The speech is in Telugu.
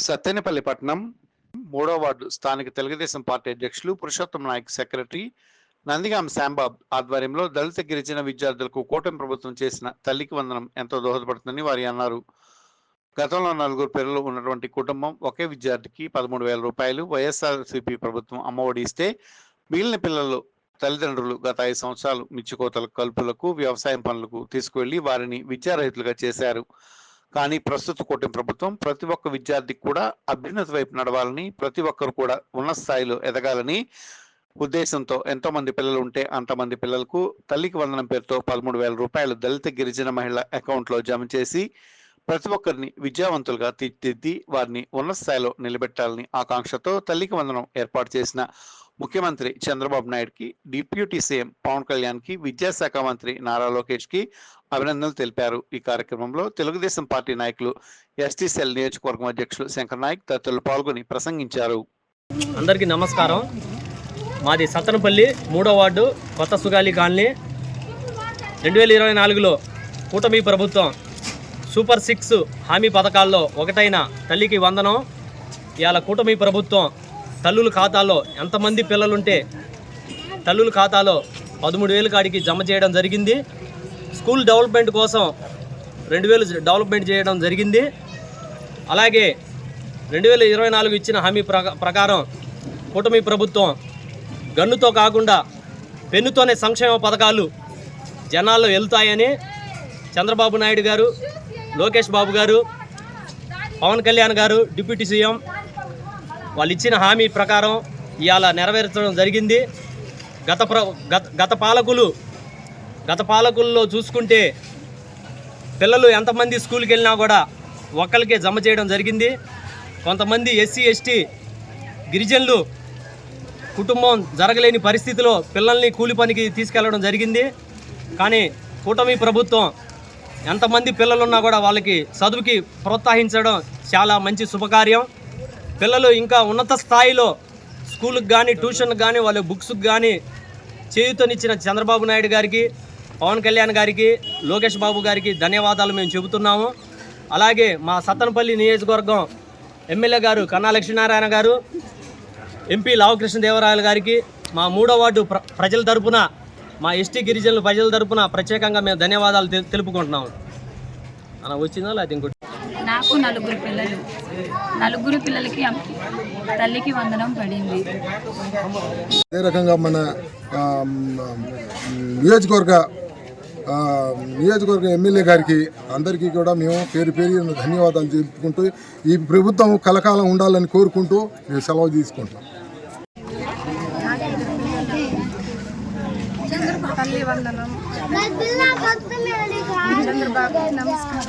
సత్తెనపల్లి పట్టణం మూడో వార్డు స్థానిక తెలుగుదేశం పార్టీ అధ్యక్షులు పురుషోత్తం నాయక్ సెక్రటరీ నందిగాం శాంబాబ్ ఆధ్వర్యంలో దళిత గిరిజన విద్యార్థులకు కూటమి ప్రభుత్వం చేసిన తల్లికి వందనం ఎంతో దోహదపడుతుందని వారు అన్నారు. గతంలో నలుగురు పిల్లలు ఉన్నటువంటి కుటుంబం ఒకే విద్యార్థికి పదమూడు వేల రూపాయలు వైఎస్ఆర్సీపీ ప్రభుత్వం అమ్మఒడి ఇస్తే మిగిలిన పిల్లలు తల్లిదండ్రులు గత ఐదు సంవత్సరాలు మిచ్చుకోతల కలుపులకు వ్యవసాయం పనులకు తీసుకువెళ్ళి వారిని విద్యారహితులుగా చేశారు. కానీ ప్రస్తుత కూటమి ప్రభుత్వం ప్రతి ఒక్క విద్యార్థికి కూడా అభ్యున్నతి వైపు నడవాలని ప్రతి ఒక్కరు కూడా ఉన్న స్థాయిలో ఎదగాలని ఉద్దేశంతో ఎంతో మంది పిల్లలు ఉంటే అంతమంది పిల్లలకు తల్లికి వందనం పేరుతో పదమూడు వేల రూపాయలు దళిత గిరిజన మహిళ అకౌంట్లో జమ చేసి ప్రతి ఒక్కరిని విద్యావంతులుగా తీర్చిదిద్ది వారిని ఉన్నత స్థాయిలో నిలబెట్టాలని ఆకాంక్షతో తల్లికి వందనం ఏర్పాటు చేసిన ముఖ్యమంత్రి చంద్రబాబు నాయుడుకి డిప్యూటీ సీఎం పవన్ కళ్యాణ్కి విద్యాశాఖ మంత్రి నారా లోకేష్కి అభినందనలు తెలిపారు. ఈ కార్యక్రమంలో తెలుగుదేశం పార్టీ నాయకులు ఎస్టీసీఎల్ నియోజకవర్గం అధ్యక్షులు శంకర్ నాయక్ తదితరులు పాల్గొని ప్రసంగించారు. అందరికీ నమస్కారం. మాది సత్తనపల్లి మూడో వార్డు కొత్త సుగాలి కాలనీ. రెండు వేల ఇరవై నాలుగులో కూటమి ప్రభుత్వం సూపర్ సిక్స్ హామీ పథకాల్లో ఒకటైన తల్లికి వందనం. ఇవాళ కూటమి ప్రభుత్వం తల్లుల ఖాతాలో ఎంతమంది పిల్లలుంటే తల్లుల ఖాతాలో పదమూడు వేలు కాడికి జమ చేయడం జరిగింది. స్కూల్ డెవలప్మెంట్ కోసం రెండు వేలు డెవలప్మెంట్ చేయడం జరిగింది. అలాగే రెండు వేల ఇరవై నాలుగు ఇచ్చిన హామీ ప్రకారం కూటమి ప్రభుత్వం గన్నుతో కాకుండా పెన్నుతోనే సంక్షేమ పథకాలు జనాల్లో వెళ్తాయని చంద్రబాబు నాయుడు గారు లోకేష్ బాబు గారు పవన్ కళ్యాణ్ గారు డిప్యూటీ సీఎం వాళ్ళు ఇచ్చిన హామీ ప్రకారం ఇవాళ నెరవేర్చడం జరిగింది. గత ప్ర గత గత పాలకులు గత పాలకుల్లో చూసుకుంటే పిల్లలు ఎంతమంది స్కూల్కి వెళ్ళినా కూడా ఒక్కరికే జమ చేయడం జరిగింది. కొంతమంది ఎస్సీ ఎస్టీ గిరిజనులు కుటుంబం జరగలేని పరిస్థితిలో పిల్లల్ని కూలి పనికి తీసుకెళ్ళడం జరిగింది. కానీ కూటమి ప్రభుత్వం ఎంతమంది పిల్లలున్నా కూడా వాళ్ళకి చదువుకి ప్రోత్సహించడం చాలా మంచి శుభకార్యం. పిల్లలు ఇంకా ఉన్నత స్థాయిలో స్కూల్కి కానీ ట్యూషన్కి కానీ వాళ్ళ బుక్స్కి కానీ చేయుతనిచ్చిన చంద్రబాబు నాయుడు గారికి పవన్ కళ్యాణ్ గారికి లోకేష్ బాబు గారికి ధన్యవాదాలు మేము చెబుతున్నాము. అలాగే మా సత్తనపల్లి నియోజకవర్గం ఎమ్మెల్యే గారు కన్నా లక్ష్మీనారాయణ గారు ఎంపీ లావకృష్ణదేవరాయలు గారికి మా మూడో వార్డు ప్ర ప్రజల తరపున మా ఎస్టీ గిరిజనుల ప్రజల తరపున ప్రత్యేకంగా మేము ధన్యవాదాలు తెలుపుకుంటున్నాము. అలా వచ్చిందా లేకపోతే ఇంకోటి? నాకు నలుగురు పిల్లలు. నలుగురు పిల్లలకి తల్లికి వందనం పడింది. అదే రకంగా మన నియోజకవర్గ ఆ, నియోజకవర్గ ఎమ్మెల్యే గారికి అందరికీ కూడా మేము పేరు పేరు ధన్యవాదాలు తెలుపుకుంటూ ఈ ప్రభుత్వం కలకాలం ఉండాలని కోరుకుంటూ మేము సెలవు తీసుకుంటాం తల్లి వందనం. చంద్రబాబు నమస్కారం.